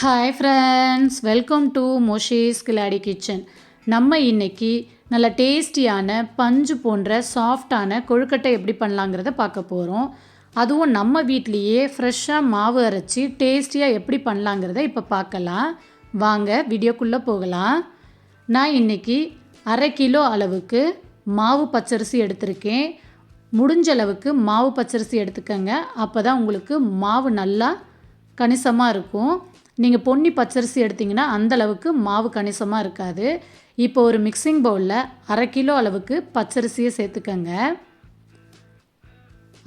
Hi friends welcome to மொஷேஸ் Khiladi kitchen நம்ம இன்னைக்கு நல்ல டேஸ்டியான பஞ்சு போன்ற சாஃப்டான கொழுக்கட்டை எப்படி பண்ணலாங்கிறத பார்க்க போகிறோம் அதுவும் நம்ம வீட்லேயே ஃப்ரெஷ்ஷாக மாவு அரைச்சி டேஸ்டியாக எப்படி பண்ணலாங்கிறத இப்போ பார்க்கலாம். வாங்க வீடியோக்குள்ளே போகலாம். நான் இன்னைக்கு அரை கிலோ அளவுக்கு மாவு பச்சரிசி எடுத்திருக்கேன். முடிஞ்ச அளவுக்கு மாவு பச்சரிசி எடுத்துக்கோங்க. அப்போ தான் உங்களுக்கு மாவு நல்லா கணிசமாக இருக்கும். நீங்கள் பொன்னி பச்சரிசி எடுத்திங்கன்னா அந்தளவுக்கு மாவு கணிசமாக இருக்காது. இப்போ ஒரு மிக்சிங் பவுலில் அரை கிலோ அளவுக்கு பச்சரிசியை சேர்த்துக்கங்க.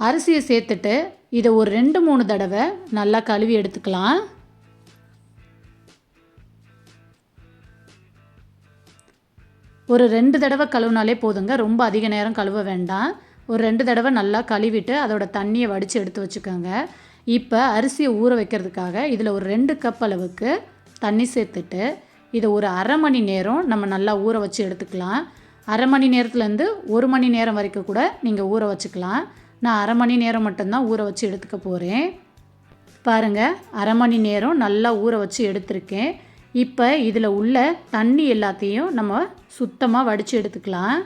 அரிசியை சேர்த்துட்டு இதை ஒரு ரெண்டு மூணு தடவை நல்லா கழுவி எடுத்துக்கலாம். ஒரு ரெண்டு தடவை கழுவினாலே போதுங்க. ரொம்ப அதிக நேரம் கழுவ வேண்டாம். ஒரு ரெண்டு தடவை நல்லா கழுவிட்டு அதோட தண்ணியை வடித்து எடுத்து வச்சுக்கோங்க. இப்போ அரிசியை ஊற வைக்கிறதுக்காக இதில் ஒரு ரெண்டு கப் அளவுக்கு தண்ணி சேர்த்துட்டு இதை ஒரு அரை மணி நேரம் நம்ம நல்லா ஊற வச்சு எடுத்துக்கலாம். அரை மணி நேரத்துலேருந்து ஒரு மணி நேரம் வரைக்கும் கூட நீங்கள் ஊற வச்சுக்கலாம். நான் அரை மணி நேரம் மட்டும்தான் ஊற வச்சு எடுத்துக்க போகிறேன் பாருங்கள் அரை மணி நேரம் நல்லா ஊற வச்சு எடுத்திருக்கேன். இப்போ இதில் உள்ள தண்ணி எல்லாத்தையும் நம்ம சுத்தமாக வடித்து எடுத்துக்கலாம்.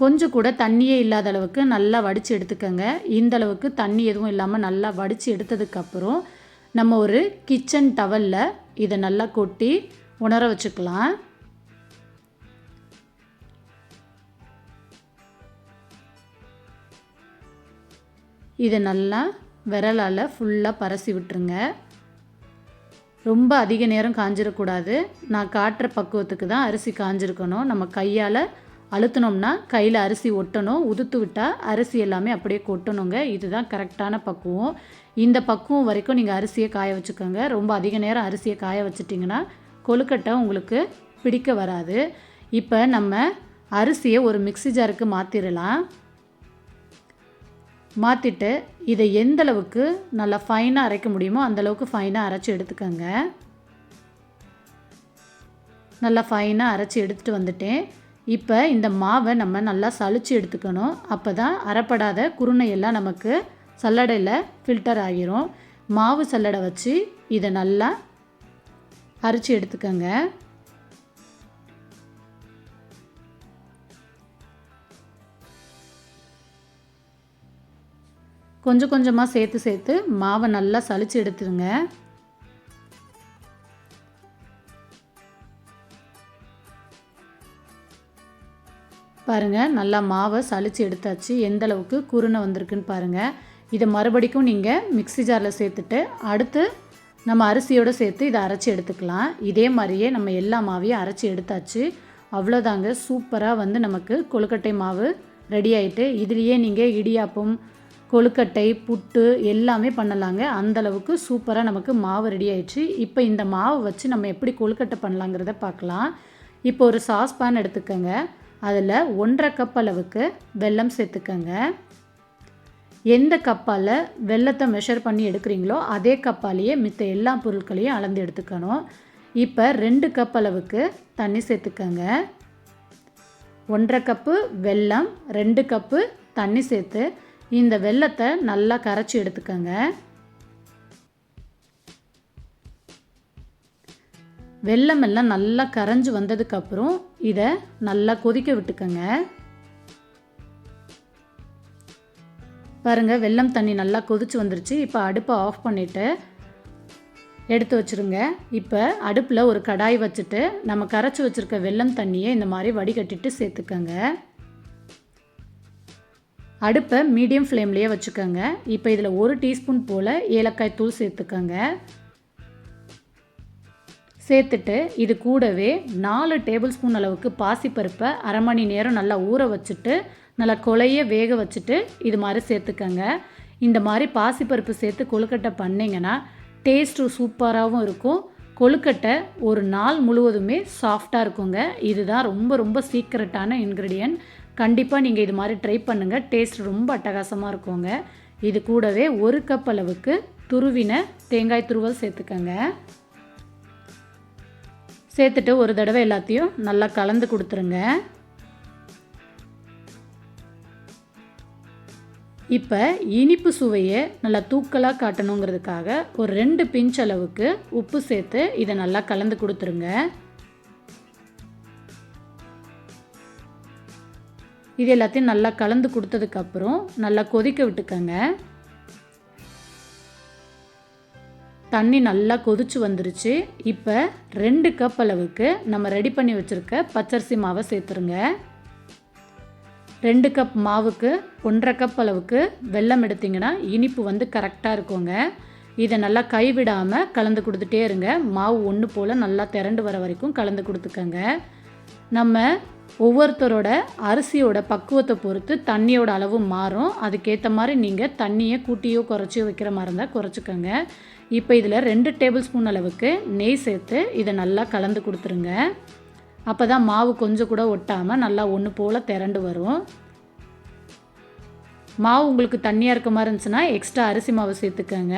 கொஞ்சம் கூட தண்ணியே இல்லாத அளவுக்கு நல்லா வடித்து எடுத்துக்கோங்க. இந்த அளவுக்கு தண்ணி எதுவும் இல்லாமல் நல்லா வடித்து எடுத்ததுக்கப்புறம் நம்ம ஒரு கிச்சன் டவலில் இதை நல்லா கொட்டி உணர வச்சுக்கலாம். இதை நல்லா விரலால் ஃபுல்லாக பரசி விட்டுருங்க. ரொம்ப அதிக நேரம் காஞ்சிடக்கூடாது நான் காட்டுற பக்குவத்துக்கு தான் அரிசி காஞ்சிருக்கணும். நம்ம கையால் அழுத்தினோம்னா கையில் அரிசி ஒட்டணும் உதுத்து விட்டால் அரிசி எல்லாமே அப்படியே கொட்டணுங்க. இதுதான் கரெக்டான பக்குவம். இந்த பக்குவம் வரைக்கும் நீங்கள் அரிசியை காய வச்சுக்கோங்க. ரொம்ப அதிக நேரம் அரிசியை காய வச்சிட்டிங்கன்னா கொழுக்கட்டை உங்களுக்கு பிடிக்க வராது. இப்போ நம்ம அரிசியை ஒரு மிக்சி ஜாருக்கு மாற்றிடலாம் மாற்றிட்டு இதை எந்தளவுக்கு நல்லா ஃபைனாக அரைக்க முடியுமோ அந்தளவுக்கு ஃபைனாக அரைச்சி எடுத்துக்கோங்க. நல்லா ஃபைனாக அரைச்சி எடுத்துகிட்டு வந்துட்டேன். இப்போ இந்த மாவை நம்ம நல்லா சளிச்சு எடுத்துக்கணும். அப்போ தான் அறப்படாத குருணையெல்லாம் நமக்கு சல்லடையில் ஃபில்டர் ஆகிரும். மாவு சல்லடை வச்சு இதை நல்லா அரிச்சு எடுத்துக்கோங்க. கொஞ்சம் கொஞ்சமாக சேர்த்து சேர்த்து மாவை நல்லா சளிச்சு எடுத்துருங்க. பாருங்கள் நல்லா மாவை சளிச்சு எடுத்தாச்சு. எந்த அளவுக்கு குருணை வந்திருக்குன்னு பாருங்கள் இதை மறுபடிக்கும் நீங்கள் மிக்சி ஜாரில் சேர்த்துட்டு அடுத்து நம்ம அரிசியோடு சேர்த்து இதை அரைச்சி எடுத்துக்கலாம். இதே மாதிரியே நம்ம எல்லா மாவையும் அரைச்சி எடுத்தாச்சு. அவ்வளோதாங்க சூப்பராக வந்து நமக்கு கொழுக்கட்டை மாவு ரெடி ஆகிட்டு இதுலேயே நீங்கள் இடியாப்பம் கொழுக்கட்டை புட்டு எல்லாமே பண்ணலாங்க. அந்தளவுக்கு சூப்பராக நமக்கு மாவு ரெடி ஆயிடுச்சு. இப்போ இந்த மாவை வச்சு நம்ம எப்படி கொழுக்கட்டை பண்ணலாங்கிறத பார்க்கலாம். இப்போ ஒரு சாஸ் பேன் எடுத்துக்கோங்க. அதில் ஒன்றரை கப் அளவுக்கு வெல்லம் சேர்த்துக்கோங்க. எந்த கப்பால் வெள்ளத்தை மெஷர் பண்ணி எடுக்கிறீங்களோ அதே கப்பாலேயே மித்த எல்லா பொருட்களையும் அளந்து எடுத்துக்கணும். இப்போ ரெண்டு கப் அளவுக்கு தண்ணி சேர்த்துக்கங்க. ஒன்றரை கப்பு வெல்லம் ரெண்டு கப்பு தண்ணி சேர்த்து இந்த வெள்ளத்தை நல்லா கரைச்சி எடுத்துக்கோங்க. வெள்ளமெல்லாம் நல்லா கரைஞ்சி வந்ததுக்கப்புறம் இதை நல்லா கொதிக்க விட்டுக்கோங்க. பாருங்கள் வெள்ளம் தண்ணி நல்லா கொதிச்சு வந்துருச்சு. இப்போ அடுப்பை ஆஃப் பண்ணிவிட்டு எடுத்து வச்சுருங்க. இப்போ அடுப்பில் ஒரு கடாய் வச்சுட்டு நம்ம கரைச்சி வச்சுருக்க வெள்ளம் தண்ணியை இந்த மாதிரி வடிகட்டிட்டு சேர்த்துக்கோங்க. அடுப்பை மீடியம் ஃப்ளேம்லேயே வச்சுக்கோங்க. இப்போ இதில் ஒரு டீஸ்பூன் போல் ஏலக்காய் தூள் சேர்த்துக்கோங்க. சேர்த்துட்டு இது கூடவே நாலு டேபிள் ஸ்பூன் அளவுக்கு பாசிப்பருப்பை அரை மணி நேரம் நல்லா ஊற வச்சுட்டு நல்லா கொலைய வேக வச்சுட்டு இது மாதிரி சேர்த்துக்கங்க. இந்த மாதிரி பாசிப்பருப்பு சேர்த்து கொழுக்கட்டை பண்ணிங்கன்னா டேஸ்ட்டு சூப்பராகவும் இருக்கும். கொழுக்கட்டை ஒரு நாள் முழுவதுமே சாஃப்டாக இருக்குங்க. இதுதான் ரொம்ப ரொம்ப சீக்ரெட்டான இன்க்ரீடியன்ட் கண்டிப்பாக நீங்கள் இது மாதிரி ட்ரை பண்ணுங்கள் டேஸ்ட் ரொம்ப அட்டகாசமாக இருக்குங்க. இது கூடவே ஒரு கப் அளவுக்கு துருவின தேங்காய் துருவல் சேர்த்துக்கங்க. சேர்த்துட்டு ஒரு தடவை எல்லாத்தையும் நல்லா கலந்து கொடுத்துருங்க. இப்போ இனிப்பு சுவையை நல்லா தூக்கலாக காட்டணுங்கிறதுக்காக ஒரு ரெண்டு பிஞ்ச் அளவுக்கு உப்பு சேர்த்து இதை நல்லா கலந்து கொடுத்துருங்க. இது எல்லாத்தையும் நல்லா கலந்து கொடுத்ததுக்கப்புறம் நல்லா கொதிக்க விட்டுக்கங்க. தண்ணி நல்லா கொதிச்சு வந்துருச்சு. இப்போ ரெண்டு கப் அளவுக்கு நம்ம ரெடி பண்ணி வச்சுருக்க பச்சரிசி மாவை சேர்த்துருங்க. ரெண்டு கப் மாவுக்கு ஒன்றரை கப் அளவுக்கு வெல்லம் எடுத்திங்கன்னா இனிப்பு வந்து கரெக்டாக இருக்குங்க. இதை நல்லா கைவிடாமல் கலந்து கொடுத்துட்டே இருங்க. மாவு ஒன்று போல் நல்லா திரண்டு வர வரைக்கும் கலந்து கொடுத்துக்கங்க. நம்ம ஒவ்வொருத்தரோட அரிசியோட பக்குவத்தை பொறுத்து தண்ணியோட அளவு மாறும். அதுக்கேற்ற மாதிரி நீங்கள் தண்ணியை கூட்டியோ குறைச்சியோ வைக்கிற மாதிரி இருந்தால் குறைச்சிக்கோங்க. இப்போ இதில் ரெண்டு டேபிள் ஸ்பூன் அளவுக்கு நெய் சேர்த்து இதை நல்லா கலந்து கொடுத்துருங்க. அப்போ தான் மாவு கொஞ்சம் கூட ஒட்டாமல் நல்லா ஒன்று போல் திரண்டு வரும். மாவு உங்களுக்கு தண்ணியாக இருக்க மாதிரி இருந்துச்சுன்னா எக்ஸ்ட்ரா அரிசி மாவு சேர்த்துக்கோங்க.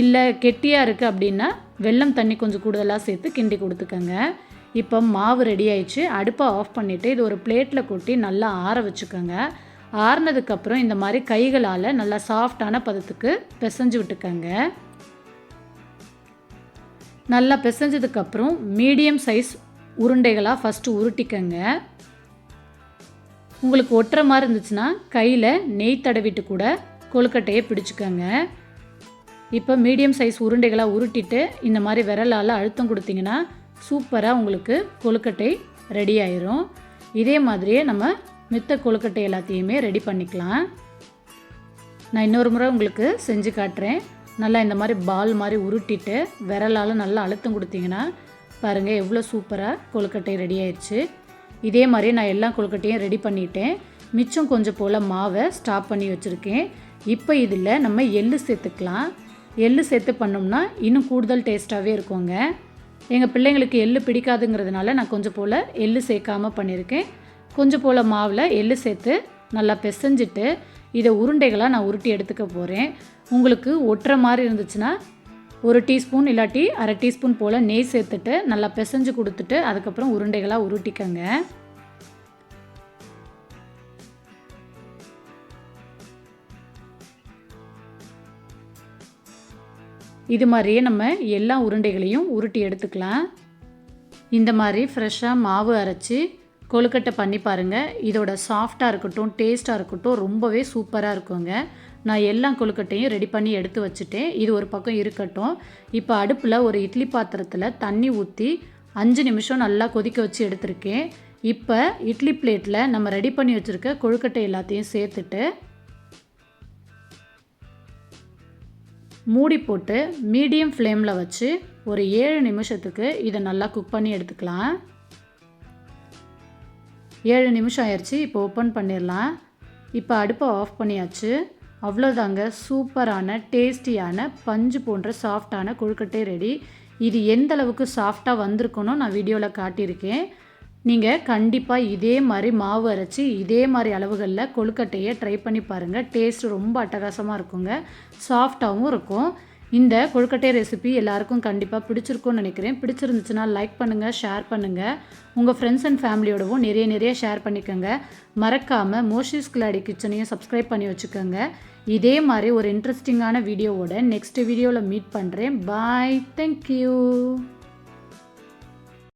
இல்லை கெட்டியாக இருக்குது அப்படின்னா வெல்லம் தண்ணி கொஞ்சம் கூடுதலாக சேர்த்து கிண்டி கொடுத்துக்கோங்க. இப்போ மாவு ரெடி ஆயிடுச்சு. அடுப்பை ஆஃப் பண்ணிவிட்டு இது ஒரு பிளேட்டில் கொட்டி நல்லா ஆற வச்சுக்கோங்க. ஆறினதுக்கப்புறம் இந்த மாதிரி கைகளால் நல்லா சாஃப்டான பதத்துக்கு பிசைஞ்சு விட்டுக்கோங்க. நல்லா பிசைஞ்சதுக்கப்புறம் மீடியம் சைஸ் உருண்டைகளாக ஃபஸ்ட்டு உருட்டிக்கங்க. உங்களுக்கு ஒட்டுற மாதிரி இருந்துச்சுன்னா கையில் நெய் தடவிட்டு கூட கொழுக்கட்டையை பிடிச்சிக்கோங்க. இப்போ மீடியம் சைஸ் உருண்டைகளாக உருட்டிட்டு இந்த மாதிரி விரலால் அழுத்தம் கொடுத்தீங்கன்னா சூப்பராக உங்களுக்கு கொழுக்கட்டை ரெடி ஆயிரும். இதே மாதிரியே நம்ம மித்த கொழுக்கட்டை எல்லாத்தையுமே ரெடி பண்ணிக்கலாம். நான் இன்னொரு முறை உங்களுக்கு செஞ்சு காட்டுறேன். நல்லா இந்த மாதிரி பால் மாதிரி உருட்டிட்டு விரலால் நல்லா அழுத்தம் கொடுத்தீங்கன்னா பாருங்கள் எவ்வளோ சூப்பராக கொழுக்கட்டை ரெடி ஆயிடுச்சு இதே மாதிரி நான் எல்லா கொழுக்கட்டையும் ரெடி பண்ணிட்டேன். மிச்சம் கொஞ்சம் போல் மாவை ஸ்டாப் பண்ணி வச்சுருக்கேன். இப்போ இதில் நம்ம எள்ளு சேர்த்துக்கலாம். எள்ளு சேர்த்து பண்ணோம்னா இன்னும் கூடுதல் டேஸ்ட்டாகவே இருக்குங்க. எங்கள் பிள்ளைங்களுக்கு எள்ளு பிடிக்காதுங்கிறதுனால நான் கொஞ்சம் போல் எள்ளு சேர்க்காமல் பண்ணியிருக்கேன். கொஞ்சம் போல் மாவில் எள்ளு சேர்த்து நல்லா பிசைஞ்சிட்டு இதை உருண்டைகளாக நான் உருட்டி எடுத்துக்க போகிறேன். உங்களுக்கு ஒட்டுற மாதிரி இருந்துச்சுன்னா ஒரு டீஸ்பூன் இல்லாட்டி அரை டீஸ்பூன் போல் நெய் சேர்த்துட்டு நல்லா பிசைஞ்சு கொடுத்துட்டு அதுக்கப்புறம் உருண்டைகளாக உருட்டிக்கங்க. இது மாதிரியே நம்ம எல்லா உருண்டைகளையும் உருட்டி எடுத்துக்கலாம். இந்த மாதிரி ஃப்ரெஷ்ஷாக மாவு அரைச்சி கொழுக்கட்டை பண்ணி பாருங்கள் இதோட சாஃப்டாக இருக்கட்டும் டேஸ்ட்டாக இருக்கட்டும் ரொம்பவே சூப்பராக இருக்குங்க. நான் எல்லா கொழுக்கட்டையும் ரெடி பண்ணி எடுத்து வச்சுட்டேன். இது ஒரு பக்கம் இருக்கட்டும். இப்போ அடுப்பில் ஒரு இட்லி பாத்திரத்தில் தண்ணி ஊற்றி அஞ்சு நிமிஷம் நல்லா கொதிக்க வச்சு எடுத்திருக்கேன். இப்போ இட்லி பிளேட்டில் நம்ம ரெடி பண்ணி வச்சுருக்க கொழுக்கட்டை எல்லாத்தையும் சேர்த்துட்டு மூடி போட்டு மீடியம் ஃப்ளேமில் வச்சு ஒரு ஏழு நிமிஷத்துக்கு இதை நல்லா குக் பண்ணி எடுத்துக்கலாம். ஏழு நிமிஷம் ஆயிடுச்சு இப்போ ஓப்பன் பண்ணிடலாம். இப்போ அடுப்பை ஆஃப் பண்ணியாச்சு. அவ்வளோதாங்க சூப்பரான டேஸ்டியான பஞ்சு போன்ற சாஃப்டான கொழுக்கட்டை ரெடி இது எந்த அளவுக்கு சாஃப்டாக வந்திருக்கணும் நான் வீடியோவில் காட்டியிருக்கேன். நீங்கள் கண்டிப்பாக இதே மாதிரி மாவு அரைச்சி இதே மாதிரி அளவுகளில் கொழுக்கட்டையை ட்ரை பண்ணி பாருங்கள் டேஸ்ட் ரொம்ப அட்டகாசமாக இருக்குங்க. சாஃப்டாகவும் இருக்கும். இந்த கொழுக்கட்டை ரெசிபி எல்லாருக்கும் கண்டிப்பாக பிடிச்சிருக்கும்னு நினைக்கிறேன். பிடிச்சிருந்துச்சுன்னா லைக் பண்ணுங்கள் ஷேர் பண்ணுங்கள் உங்கள் ஃப்ரெண்ட்ஸ் அண்ட் ஃபேமிலியோடவும் நிறைய நிறைய ஷேர் பண்ணிக்கோங்க. மறக்காமல் மோஷிஸ் கிளாடி கிச்சனையும் சப்ஸ்கிரைப் பண்ணி வச்சுக்கோங்க. இதே மாதிரி ஒரு இன்ட்ரெஸ்டிங்கான வீடியோவோட நெக்ஸ்ட் வீடியோவில் மீட் பண்ணுறேன் பாய் தேங்க்யூ